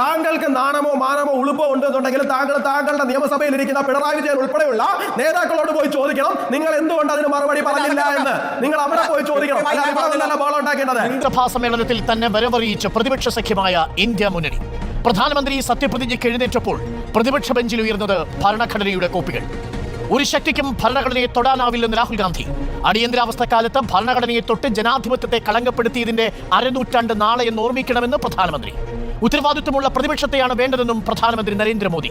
താങ്കൾക്ക് നാണമോ മാനമോ ഉളുപ്പോ ഉണ്ട് എന്നുണ്ടെങ്കിൽ താങ്കൾ താങ്കളുടെ നിയമസഭയിൽ ഇരിക്കുന്ന പിണറായി വിജയൻ ഉൾപ്പെടെയുള്ള നേതാക്കളോട് പോയി ചോദിക്കണം. നിങ്ങൾ എന്തുകൊണ്ട് അതിന് മറുപടി പറഞ്ഞില്ല എന്ന്. നിങ്ങൾ അവിടെ പോയി ചോദിക്കണം. അല്ലാതെ ഇവിടെ നിന്നല്ല ബോളം ഉണ്ടാക്കേണ്ടത്. സഭാ സമ്മേളനത്തിൽ തന്നെ വരവറിയിച്ച പ്രതിപക്ഷ സഖ്യമായ ഇന്ത്യ മുന്നണി. പ്രധാനമന്ത്രി സത്യപ്രതിജ്ഞ എഴുന്നേറ്റപ്പോൾ പ്രതിപക്ഷ ബെഞ്ചിൽ ഉയർന്നത് ഭരണഘടനയുടെ കോപ്പികൾ. ഒരു ശക്തിക്കും ഭരണഘടനയെ തൊടാനാവില്ലെന്ന് രാഹുൽ ഗാന്ധി. അടിയന്തരാവസ്ഥ കാലത്ത് ഭരണഘടനയെ തൊട്ട് ജനാധിപത്യത്തെ കളങ്കപ്പെടുത്തിയതിന്റെ അരനൂറ്റാണ്ട് നാളെ എന്ന് ഓർമ്മിക്കണമെന്ന് പ്രധാനമന്ത്രി. ഉത്തരവാദിത്വമുള്ള പ്രതിപക്ഷത്തെയാണ് വേണ്ടതെന്നും പ്രധാനമന്ത്രി നരേന്ദ്രമോദി.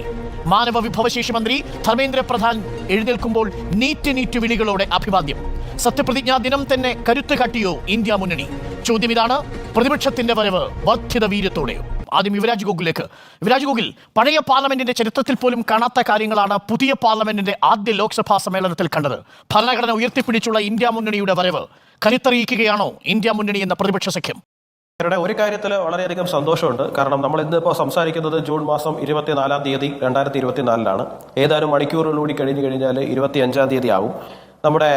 മാനവ വിഭവശേഷി മന്ത്രി ധർമ്മേന്ദ്ര പ്രധാൻ എഴുന്നേൽക്കുമ്പോൾ നീറ്റ് നീറ്റ് വിളികളോടെ അഭിവാദ്യം. സത്യപ്രതിജ്ഞാ ദിനം തന്നെ കരുത്ത് കാട്ടിയോ ഇന്ത്യ മുന്നണി? ചോദ്യം ഇതാണ് പ്രതിപക്ഷത്തിന്റെ വരവ് വർദ്ധിത വീര്യത്തോടെയോ ആദ്യം യുവരാജ് ഗോകുലേക്ക് യുവരാജ് ഗോകുൽ പഴയ പാർലമെന്റിന്റെ ചരിത്രത്തിൽ പോലും കാണാത്ത കാര്യങ്ങളാണ് പുതിയ പാർലമെന്റിന്റെ ആദ്യ ലോക്സഭാ സമ്മേളനത്തിൽ കണ്ടത്. ഭരണഘടന ഉയർത്തിപ്പിടിച്ചുള്ള ഇന്ത്യ മുന്നണിയുടെ വരവ് കരുത്തറിയിക്കുകയാണോ ഇന്ത്യ മുന്നണി എന്ന പ്രതിപക്ഷ സഖ്യം? ഇവരുടെ ഒരു കാര്യത്തിൽ വളരെയധികം സന്തോഷമുണ്ട്. കാരണം നമ്മൾ ഇന്നിപ്പോൾ സംസാരിക്കുന്നത് ജൂൺ മാസം ഇരുപത്തിനാലാം തീയതി രണ്ടായിരത്തി ഇരുപത്തിനാലിലാണ് ഏതാനും മണിക്കൂറുകളിലൂടി കഴിഞ്ഞു കഴിഞ്ഞാൽ ഇരുപത്തി അഞ്ചാം തീയതി ആവും. നമ്മുടെ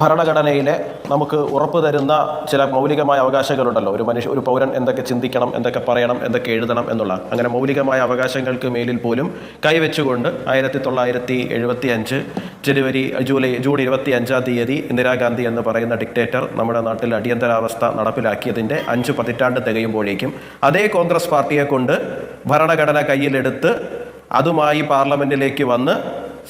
ഭരണഘടനയിലെ നമുക്ക് ഉറപ്പ് തരുന്ന ചില മൗലികമായ അവകാശങ്ങളുണ്ടല്ലോ. ഒരു മനുഷ്യ ഒരു പൗരൻ എന്തൊക്കെ ചിന്തിക്കണം എന്തൊക്കെ പറയണം എന്തൊക്കെ എഴുതണം എന്നുള്ള. അങ്ങനെ മൗലികമായ അവകാശങ്ങൾക്ക് മേലിൽ പോലും കൈവച്ചുകൊണ്ട് ആയിരത്തി തൊള്ളായിരത്തി എഴുപത്തി അഞ്ച് ജനുവരി ജൂലൈ ജൂൺ ഇരുപത്തി അഞ്ചാം തീയതി ഇന്ദിരാഗാന്ധി എന്ന് പറയുന്ന ഡിക്റ്റേറ്റർ നമ്മുടെ നാട്ടിൽ അടിയന്തരാവസ്ഥ നടപ്പിലാക്കിയതിന്റെ അഞ്ച് പതിറ്റാണ്ട് തികയുമ്പോഴേക്കും അതേ കോൺഗ്രസ് പാർട്ടിയെ കൊണ്ട് ഭരണഘടന കയ്യിലെടുത്ത് അതുമായി പാർലമെന്റിലേക്ക് വന്ന്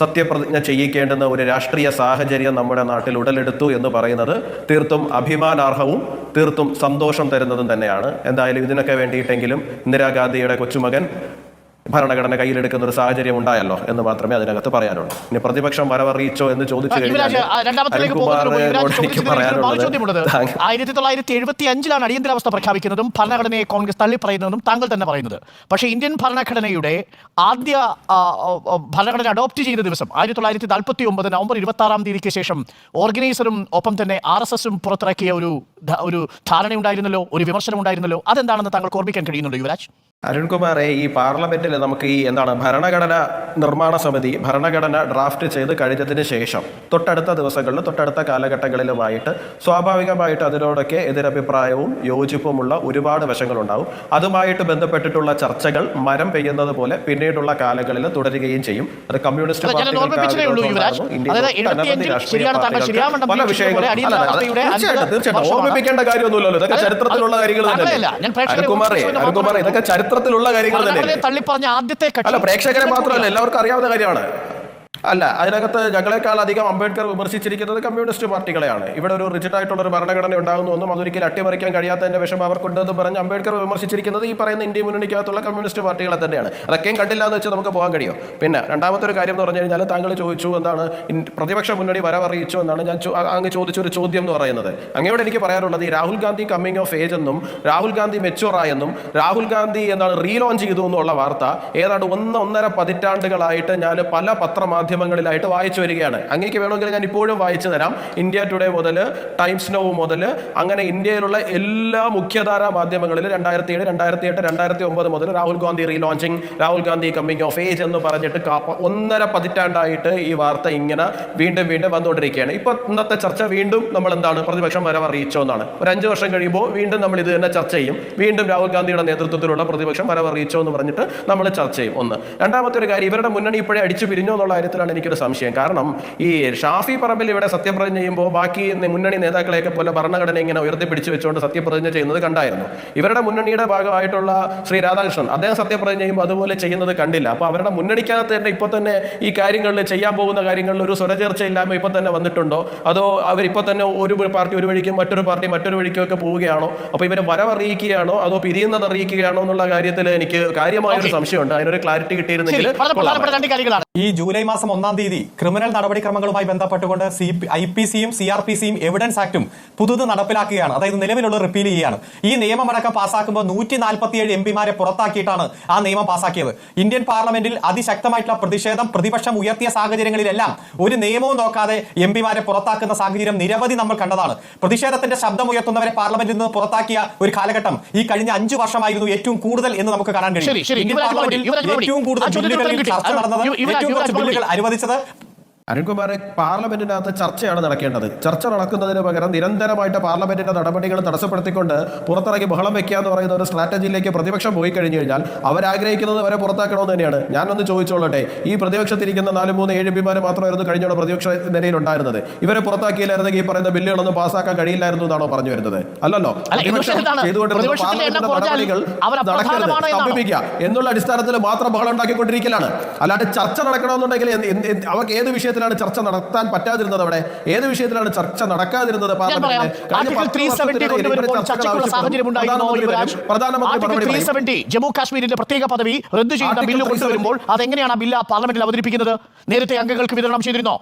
സത്യപ്രതിജ്ഞ ചെയ്യിക്കേണ്ടുന്ന ഒരു രാഷ്ട്രീയ സാഹചര്യം നമ്മുടെ നാട്ടിൽ ഉടലെടുത്തു എന്ന് പറയുന്നത് തീർത്തും അഭിമാനാർഹവും തീർത്തും സന്തോഷം തരുന്നതും തന്നെയാണ്. എന്തായാലും ഇതിനൊക്കെ വേണ്ടിയിട്ടെങ്കിലും ഇന്ദിരാഗാന്ധിയുടെ കൊച്ചുമകൻ ഭരണഘടന കയ്യിലെടുക്കുന്ന ഒരു സാഹചര്യം ഉണ്ടായല്ലോ എന്ന് മാത്രമേ അതിനകത്ത് പറയാനുള്ളൂ. ഇനി പ്രതിപക്ഷം വരവറിയിച്ചോ എന്ന് ചോദിച്ചു ആയിരത്തി തൊള്ളായിരത്തി എഴുപത്തി അഞ്ചിലാണ് അടിയന്തരാവസ്ഥ പ്രഖ്യാപിക്കുന്നതും ഭരണഘടനയെ കോൺഗ്രസ് തള്ളിപ്പറയുന്നതും താങ്കൾ തന്നെ പറയുന്നത്. പക്ഷേ ഇന്ത്യൻ ഭരണഘടനയുടെ ആദ്യ ഭരണഘടന അഡോപ്റ്റ് ചെയ്ത ദിവസം ആയിരത്തി തൊള്ളായിരത്തി നാൽപ്പത്തി ഒമ്പത് നവംബർ ഇരുപത്തി ആറാം തീയതിക്ക് ശേഷം ഓർഗനൈസറും ഒപ്പം തന്നെ ആർ എസ് എസും പുറത്തിറക്കിയ ഒരു ഒരു ധാരണയുണ്ടായിരുന്നല്ലോ ഒരു വിമർശനം ഉണ്ടായിരുന്നല്ലോ അതെന്താണെന്ന് താങ്കൾക്ക് ഓർമ്മിക്കാൻ കഴിയുന്നുണ്ടോ യുവരാജ്? അരുൺകുമാറെ ഈ പാർലമെന്റിൽ നമുക്ക് ഈ എന്താണ് ഭരണഘടന നിർമ്മാണ സമിതി ഭരണഘടന ഡ്രാഫ്റ്റ് ചെയ്ത് കഴിഞ്ഞതിന് ശേഷം തൊട്ടടുത്ത ദിവസങ്ങളിൽ തൊട്ടടുത്ത കാലഘട്ടങ്ങളിലുമായിട്ട് സ്വാഭാവികമായിട്ട് അതിനോടൊക്കെ എതിരഭിപ്രായവും യോജിപ്പുമുള്ള ഒരുപാട് വശങ്ങളുണ്ടാവും. അതുമായിട്ട് ബന്ധപ്പെട്ടിട്ടുള്ള ചർച്ചകൾ മരം പെയ്യുന്നത് പോലെ പിന്നീടുള്ള കാലങ്ങളിൽ തുടരുകയും ചെയ്യും. അത് കമ്മ്യൂണിസ്റ്റ് പല തീർച്ചയായിട്ടും. ഓർമ്മിപ്പിക്കേണ്ട കാര്യമൊന്നുമില്ലല്ലോ. ഇതൊക്കെ ചരിത്രത്തിലുള്ള കാര്യങ്ങൾ തന്നെ തന്നെയല്ലേ അരുൺകുമാറെ അരുൺകുമാറെ ഇതൊക്കെ ചരിത്രത്തിലുള്ള കാര്യങ്ങൾ ഭരണഘടനയെ തള്ളിപ്പറഞ്ഞ ആദ്യത്തെ കക്ഷി. പ്രേക്ഷകരെ മാത്രമല്ല എല്ലാവർക്കും അറിയാവുന്ന കാര്യമാണ്. അല്ല അതിനകത്ത് ഞങ്ങളെക്കാൾ അധികം അംബേദ്കർ വിമർശിച്ചിരിക്കുന്നത് കമ്മ്യൂണിസ്റ്റ് പാർട്ടികളെയാണ്. ഇവിടെ ഒരു റിജിഡ് ആയിട്ടുള്ള ഒരു ഭരണഘടന ഉണ്ടാകുന്നുവെന്നും അതൊരിക്കലും അട്ടിമറിക്കാൻ കഴിയാത്തതിന്റെ വിഷമം അവർക്കുണ്ടെന്ന് പറഞ്ഞ് അംബേദ്കർ വിമർശിച്ചിരിക്കുന്നത് ഈ പറയുന്ന ഇന്ത്യ മുന്നണിക്കകത്തുള്ള കമ്മ്യൂണിസ്റ്റ് പാർട്ടികളെ തന്നെയാണ്. അതൊക്കെയും കണ്ടില്ല എന്ന് വെച്ചാൽ നമുക്ക് പോകാൻ കഴിയും. പിന്നെ രണ്ടാമത്തെ ഒരു കാര്യം എന്ന് പറഞ്ഞു കഴിഞ്ഞാൽ താങ്കൾ ചോദിച്ചു എന്താണ് പ്രതിപക്ഷ മുന്നണി വരവറിയിച്ചു എന്നാണ് ഞാൻ അങ്ങ് ചോദിച്ച ഒരു ചോദ്യം എന്ന് പറയുന്നത്. അങ്ങയോട് എനിക്ക് പറയാനുള്ളത് ഈ Rahul Gandhi coming of age എന്നും രാഹുൽ ഗാന്ധി മെച്ചുവർ ആയെന്നും രാഹുൽ ഗാന്ധി എന്താണ് റീലോഞ്ച് ചെയ്തു എന്നുള്ള വാർത്ത ഏതാണ്ട് ഒന്ന് ഒന്നര പതിറ്റാണ്ടുകളായിട്ട് ഞാൻ പല പത്രമാധ്യമങ്ങളിലായിട്ട് വായിച്ചു വരികയാണ്. അങ്ങേക്ക് വേണമെങ്കിൽ ഞാൻ ഇപ്പോഴും വായിച്ചു തരാം. ഇന്ത്യ ടുഡേ മുതൽ ടൈംസ് നോ മുതൽ അങ്ങനെ ഇന്ത്യയിലുള്ള എല്ലാ മുഖ്യധാരാ മാധ്യമങ്ങളിൽ രണ്ടായിരത്തി ഏഴ് രണ്ടായിരത്തി എട്ട് രണ്ടായിരത്തി ഒമ്പത് മുതൽ Rahul Gandhi relaunching Rahul Gandhi coming of age എന്ന് പറഞ്ഞിട്ട് ഒന്നര പതിറ്റാണ്ടായിട്ട് ഈ വാർത്ത ഇങ്ങനെ വീണ്ടും വീണ്ടും വന്നുകൊണ്ടിരിക്കുകയാണ്. ഇപ്പൊ ഇന്നത്തെ ചർച്ച വീണ്ടും നമ്മൾ എന്താണ് പ്രതിപക്ഷം വരവ് അറിയിച്ചോ എന്നാണ്. ഒരു അഞ്ച് വർഷം കഴിയുമ്പോൾ വീണ്ടും നമ്മൾ ഇത് തന്നെ ചർച്ച ചെയ്യും. വീണ്ടും രാഹുൽ ഗാന്ധിയുടെ നേതൃത്വത്തിലുള്ള പ്രതിപക്ഷം വരവ് അറിയിച്ചോ എന്ന് പറഞ്ഞിട്ട് നമ്മൾ ചർച്ച ചെയ്യും. ഒന്ന്. രണ്ടാമത്തെ ഒരു കാര്യം ഇവരുടെ മുന്നണി ഇപ്പോഴേ അടിച്ചു പിരിഞ്ഞോ എന്നുള്ള കാര്യത്തിലാണ് എനിക്കൊരു സംശയം. കാരണം ഈ ഷാഫി പറമ്പിൽ ഇവിടെ സത്യപ്രതിജ്ഞ ചെയ്യുമ്പോൾ ബാക്കി മുന്നണി നേതാക്കളെയൊക്കെ പോലെ ഭരണഘടന ഇങ്ങനെ ഉയർത്തിപ്പിടിച്ച് വെച്ചുകൊണ്ട് സത്യപ്രതിജ്ഞ ചെയ്യുന്നത് കണ്ടായിരുന്നു. ഇവരുടെ മുന്നണിയുടെ ഭാഗമായിട്ടുള്ള ശ്രീ രാധാകൃഷ്ണൻ അദ്ദേഹം സത്യപ്രതിജ്ഞ ചെയ്യുമ്പോൾ അതുപോലെ ചെയ്യുന്നത് കണ്ടില്ല. അപ്പോൾ അവരുടെ മുന്നണിക്കകത്ത് തന്നെ ഇപ്പോൾ തന്നെ ഈ കാര്യങ്ങളിൽ ചെയ്യാൻ പോകുന്ന കാര്യങ്ങളിൽ ഒരു സ്വരചേർച്ച ഇല്ലായ്മ ഇപ്പോൾ തന്നെ വന്നിട്ടുണ്ടോ? അതോ അവരിപ്പോൾ തന്നെ ഒരു പാർട്ടി ഒരു വഴിക്കും മറ്റൊരു പാർട്ടി മറ്റൊരു വഴിക്കും ഒക്കെ പോവുകയാണോ? അപ്പോൾ ഇവരെ വരവറിയിക്കുകയാണോ? അതോ പിരിയുന്നത് അറിയിക്കുകയാണോ എന്നുള്ള കാര്യത്തിൽ എനിക്ക് കാര്യമായ ഒരു സംശയമുണ്ട്. അതിനൊരു ക്ലാരിറ്റി കിട്ടിയിരുന്നെങ്കിൽ ഈ ജൂലൈ മാസം ഒന്നാം തീയതി ക്രിമിനൽ നടപടിക്രമങ്ങളുമായി ബന്ധപ്പെട്ടുകൊണ്ട് സി ഐ പി സിയും സി ആർ പി സിയും എവിഡൻസ് ആക്ടും പുതുത് നടപ്പിലാക്കുകയാണ്. അതായത് നിലവിലുള്ള റിപ്പീൽ ചെയ്യുകയാണ്. ഈ നിയമമടക്കം പാസ്സാക്കുമ്പോൾ നൂറ്റി നാൽപ്പത്തിയേഴ് എം പിമാരെ പുറത്താക്കിയിട്ടാണ് ആ നിയമം പാസ്സാക്കിയത്. ഇന്ത്യൻ പാർലമെന്റിൽ അതിശക്തമായിട്ടുള്ള പ്രതിഷേധം പ്രതിപക്ഷം ഉയർത്തിയ സാഹചര്യങ്ങളിലെല്ലാം ഒരു നിയമവും നോക്കാതെ എം പിമാരെ പുറത്താക്കുന്ന സാഹചര്യം നിരവധി നമ്മൾ കണ്ടതാണ്. പ്രതിഷേധത്തിന്റെ ശബ്ദം ഉയർത്തുന്നവരെ പാർലമെന്റിൽ നിന്ന് പുറത്താക്കിയ ഒരു കാലഘട്ടം ഈ കഴിഞ്ഞ അഞ്ചു വർഷമായിരുന്നു ഏറ്റവും കൂടുതൽ എന്ന് നമുക്ക് കാണാൻ കഴിയും. ശരി. ഇന്ത്യൻ പാർലമെന്റിൽ ഏറ്റവും കൂടുതൽ ചർച്ച നടന്നത് ഏറ്റവും കുറച്ച്. ബില്ലുകൾ അനുവദിച്ചത് അരുൺകുമാർ പാർലമെന്റിനകത്ത് ചർച്ചയാണ് നടക്കേണ്ടത്. ചർച്ച നടക്കുന്നതിന് പകരം നിരന്തരമായിട്ട് പാർലമെന്റിന്റെ നടപടികൾ തടസ്സപ്പെടുത്തിക്കൊണ്ട് പുറത്തിറങ്ങി ബഹളം വെക്കുക എന്ന് പറയുന്ന ഒരു സ്ട്രാറ്റജിയിലേക്ക് പ്രതിപക്ഷം പോയി കഴിഞ്ഞു കഴിഞ്ഞാൽ അവരാഗ്രഹിക്കുന്നത് വരെ പുറത്താക്കണമെന്ന് തന്നെയാണ്. ഞാനൊന്ന് ചോദിച്ചോളട്ടെ ഈ പ്രതിപക്ഷത്തിരിക്കുന്ന നാല് മൂന്ന് ഏഴ് പിമാർ മാത്രമായിരുന്നു കഴിഞ്ഞോടെ പ്രതിപക്ഷ നിലയിൽ ഉണ്ടായിരുന്നത് ഇവരെ പുറത്താക്കിയില്ലായിരുന്നെങ്കിൽ ഈ പറയുന്ന ബില്ലുകളൊന്നും പാസ്സാക്കാൻ കഴിയില്ലായിരുന്നു എന്നാണോ പറഞ്ഞു വരുന്നത്? അല്ലല്ലോ. നടപടികൾ നടക്കരുത്? എന്നുള്ള അടിസ്ഥാനത്തിൽ മാത്രം ബഹളം ഉണ്ടാക്കിക്കൊണ്ടിരിക്കലാണ്. അല്ലാണ്ട് ചർച്ച നടക്കണമെന്നുണ്ടെങ്കിൽ അവർക്ക് ഏത് വിഷയത്തിലാണ് ചർച്ച നടത്താൻ പറ്റാതിരുന്നത് അവിടെ? ഏത് വിഷയത്തിലാണ് ചർച്ച നടക്കാതിരുന്നത്? ത്രീ ജമ്മു കാശ്മീരിന്റെ പ്രത്യേക പദവി റദ്ദു ചെയ്യുന്ന ബില്ല് കൊണ്ടുവരുമ്പോൾ അതെങ്ങനെയാണ് ആ ബില്ല് പാർലമെന്റിൽ അവതരിപ്പിക്കുന്നത്? നേരത്തെ അംഗങ്ങൾക്ക് വിതരണം ചെയ്തിരുന്നോ?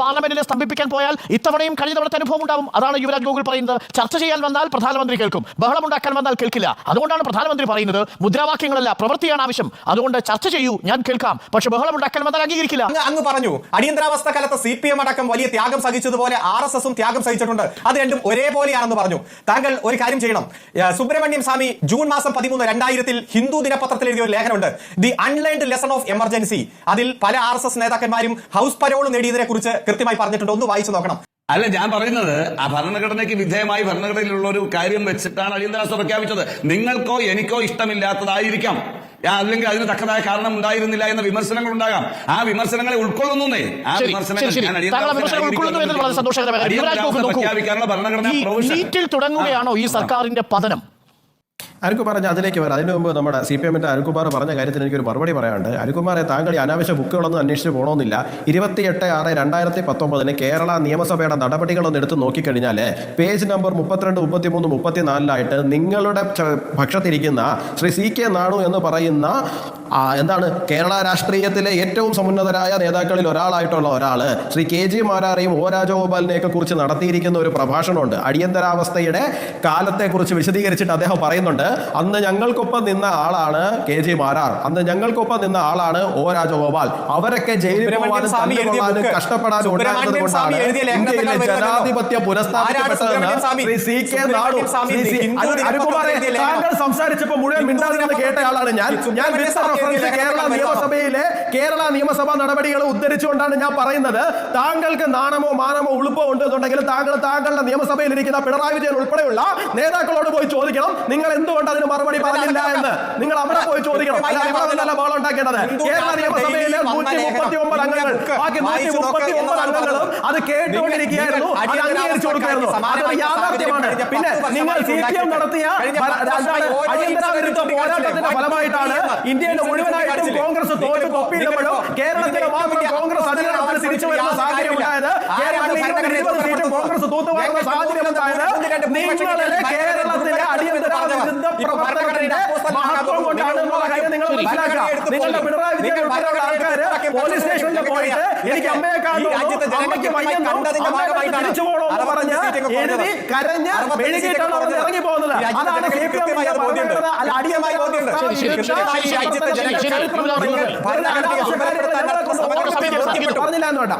പാർലമെന്റിനെ സ്തംഭിപ്പിക്കാൻ പോയാൽ ഇത്തവണയും കഴിഞ്ഞ തവണത്തെ അനുഭവം ഉണ്ടാവും. അതാണ് യുവരാജ് ഗോകുൽ പറയുന്നത്. ചർച്ച ചെയ്യാൻ വന്നാൽ പ്രധാനമന്ത്രി കേൾക്കും. ബഹളം ഉണ്ടാക്കാൻ വന്നാൽ കേൾക്കില്ല. അതുകൊണ്ടാണ് പ്രധാനമന്ത്രി പറയുന്നത് മുദ്രാവാക്യങ്ങളല്ല പ്രവൃത്തിയാണ് ആവശ്യം. അതുകൊണ്ട് ചർച്ച ചെയ്യൂ ഞാൻ കേൾക്കാം. പക്ഷെ ബഹളമുണ്ടാക്കാൻ വന്നാൽ അംഗീകരിക്കില്ല. അങ്ങ് പറഞ്ഞു അടിയന്തരാവസ്ഥ കാലത്ത് സി പി എം അടക്കം വലിയ ത്യാഗം സഹിച്ചതുപോലെ ആർ എസ് എസും ത്യാഗം സഹിച്ചിട്ടുണ്ട്. അത് രണ്ടും ഒരേപോലെയാണെന്ന് പറഞ്ഞു. താങ്കൾ ഒരു കാര്യം ചെയ്യണം. സുബ്രഹ്മണ്യം സ്വാമി ജൂൺ മാസം പതിമൂന്ന് രണ്ടായിരത്തിൽ ഹിന്ദു ദിനപത്രത്തിൽ എഴുതിയ ഒരു ലേഖനമുണ്ട്. The unlearned lesson of emergency അതിൽ പല ആർ എസ് എസ് നേതാക്കന്മാരും ഹൗസ് പരോൾ നേടിയതിനെ കുറിച്ച് കൃത്യമായി പറഞ്ഞിട്ടുണ്ട്. ഒന്ന് വായിച്ചു നോക്കണം. അല്ല ഞാൻ പറയുന്നത് ആ ഭരണഘടനയ്ക്ക് വിധേയമായി ഭരണഘടനയിലുള്ള ഒരു കാര്യം വെച്ചിട്ടാണ് അടിയന്തരാവസ്ഥ പ്രഖ്യാപിച്ചത്. നിങ്ങൾക്കോ എനിക്കോ ഇഷ്ടമില്ലാത്തതായിരിക്കാം. അല്ലെങ്കിൽ അതിന് തക്കതായ കാരണം ഉണ്ടായിരുന്നില്ല എന്ന വിമർശനങ്ങൾ ഉണ്ടാകാം ആ വിമർശനങ്ങളെ ഉൾക്കൊള്ളുന്നേ ആ വിമർശനങ്ങൾ. പ്രഖ്യാപിക്കാനുള്ള ഭരണഘടനാ തുടങ്ങുകയാണോ ഈ സർക്കാരിന്റെ പതനം? അരുക്കുമാർ പറഞ്ഞ അതിലേക്ക് വരാം. അതിനു മുമ്പ് നമ്മുടെ സി പി എമ്മിന്റെ അരുക്കുമാർ പറഞ്ഞ കാര്യത്തിന് എനിക്കൊരു മറുപടി പറയാനുണ്ട്. അരുക്കുമാറെ താങ്കൾ ഈ അനാവശ്യ ബുക്കുകളൊന്നും അന്വേഷിച്ച് പോകണമെന്നില്ല ഇരുപത്തിയെട്ട് ആറ് രണ്ടായിരത്തി പത്തൊമ്പതിന് കേരള നിയമസഭയുടെ നടപടികളൊന്നും എടുത്ത് നോക്കിക്കഴിഞ്ഞാൽ പേജ് നമ്പർ മുപ്പത്തിരണ്ട് മുപ്പത്തിമൂന്ന് മുപ്പത്തിനാലിലായിട്ട് നിങ്ങളുടെ പക്ഷത്തിരിക്കുന്ന ശ്രീ സി കെ നാണു എന്ന് പറയുന്ന എന്താണ് കേരള രാഷ്ട്രീയത്തിലെ ഏറ്റവും സമുന്നതരായ നേതാക്കളിൽ ഒരാളായിട്ടുള്ള ഒരാൾ ശ്രീ കെ ജി മാരാറേയും ഒ രാജഗോപാലിനെയൊക്കെ കുറിച്ച് നടത്തിയിരിക്കുന്ന ഒരു പ്രഭാഷണമുണ്ട്. അടിയന്തരാവസ്ഥയുടെ കാലത്തെക്കുറിച്ച് വിശദീകരിച്ചിട്ട് അദ്ദേഹം പറയുന്നുണ്ട്. അന്ന് ഞങ്ങൾക്കൊപ്പം നിന്ന ആളാണ് കെ ജെ മാരാർ. അന്ന് ഞങ്ങൾക്കൊപ്പം നിന്ന ആളാണ് ഒ രാജഗോപാൽ. അവരൊക്കെ ജയിലിൽ പോകാനും. കഷ്ടപ്പെടാനും ഉണ്ടായിരുന്നത് കൊണ്ടാണ് ഇന്ത്യയിലെ ജനാധിപത്യ പുനഃസ്ഥാപിക്കപ്പെട്ടതെന്ന്? ശ്രീ സി കെ നാടു. താങ്കൾ സംസാരിച്ചപ്പോൾ മുഴുവൻ മിണ്ടാതിരുന്ന് കേട്ട ആളാണ് ഞാൻ. ഞാൻ കേരള നിയമസഭയിലെ കേരള നിയമസഭാ നടപടികൾ ഉദ്ധരിച്ചുകൊണ്ടാണ് ഞാൻ പറയുന്നത്. താങ്കൾക്ക് നാണമോ മാനമോ ഉളുപ്പോ ഉണ്ടെന്നുണ്ടെങ്കിൽ താങ്കൾ താങ്കളുടെ നിയമസഭയിൽ ഇരിക്കുന്ന പിണറായി വിജയൻ ഉൾപ്പെടെയുള്ള നേതാക്കളോട് പോയി ചോദിക്കണം. നിങ്ങൾ എന്തുകൊണ്ട് അതിന് മറുപടി പറഞ്ഞില്ല എന്ന് നിങ്ങൾ അവിടെ പോയി ചോദിക്കണം. അല്ല ഇവിടെ നിന്നല്ല ബഹളം ഉണ്ടാക്കേണ്ടത്? കേരള നിയമസഭയിലെ നൂറ്റി മുപ്പത്തി ഒമ്പത് അംഗങ്ങൾ? ബാക്കി നൂറ്റി മുപ്പത്തി ഒമ്പത് അംഗങ്ങളും അത് കേട്ടുകൊണ്ടിരിക്കുകയായിരുന്നു. അത് അംഗീകരിച്ചു കൊടുക്കുകയായിരുന്നു. അതൊരു യാഥാർത്ഥ്യമാണ്. പിന്നെ നിങ്ങൾ സി പി എം നടത്തിയ അടിയന്തര വിരുദ്ധ പോരാട്ടത്തിന്റെ ഫലമായിട്ടാണ് ഇന്ത്യയുടെ മുഴുവനായിട്ടും കോൺഗ്രസ് തോറ്റ് തൊപ്പിയിടുമ്പോഴും കേരളത്തിലെ മാത്രം കോൺഗ്രസ് അതിനെ തിരിച്ചു വരുന്ന സാഹചര്യം ഉണ്ടായത്? കേരളത്തിൽ ഇരുപത് ഇരുപത് സീറ്റും കോൺഗ്രസ് തൂത്തുവാറുന്ന സാഹചര്യം ഉണ്ടായത് നിങ്ങളുടെ കേരളത്തിലെ അടിയന്തര വിരുദ്ധ പ്രവർത്തനത്തിന്റെ മഹത്വം കൊണ്ടാണ് എന്നുള്ള കാര്യം നിങ്ങൾ മനസ്സിലാക്കുക. നിങ്ങളുടെ പിണറായി വിജയൻ ആൾക്കാര് പോലീസ് സ്റ്റേഷനിൽ പോയിട്ട് എനിക്ക് അമ്മയെ ഇറങ്ങി പോകുന്നത് അതാണ് എന്ന്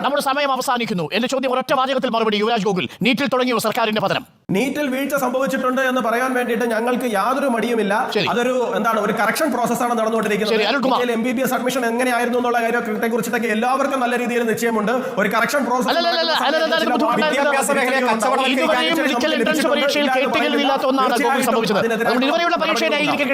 നമ്മുടെ സമയം അവസാനിക്കുന്നു. എന്റെ ചോദ്യം ഒരൊറ്റ വാചകത്തിൽ മറുപടി യുവരാജ് ഗോകുൽ നീറ്റിൽ തുടങ്ങിയോ സർക്കാരിന്റെ പതനം? നീറ്റിൽ വീഴ്ച സംഭവിച്ചിട്ടുണ്ട് എന്ന് പറയാൻ വേണ്ടിയിട്ട് ഞങ്ങൾക്ക് യാതൊരു മടിയുമില്ല. അതൊരു എന്താണ് ഒരു കറക്ഷൻ പ്രോസസ്സാണ് നടന്നുകൊണ്ടിരിക്കുന്നത്. M B B S admission എങ്ങനെയായിരുന്നു എന്നുള്ള കാര്യത്തെ കുറിച്ചിട്ടൊക്കെ എല്ലാവർക്കും നല്ല രീതിയിൽ നിശ്ചയമുണ്ട്. ഒരു കറക്ഷൻ പ്രോസസ് പരീക്ഷയിൽ ഒന്നാണ് സംഭവിച്ചത്. അതുകൊണ്ട് ഇതുവരെയുള്ള പരീക്ഷയെ ന്യായീകരിക്കാൻ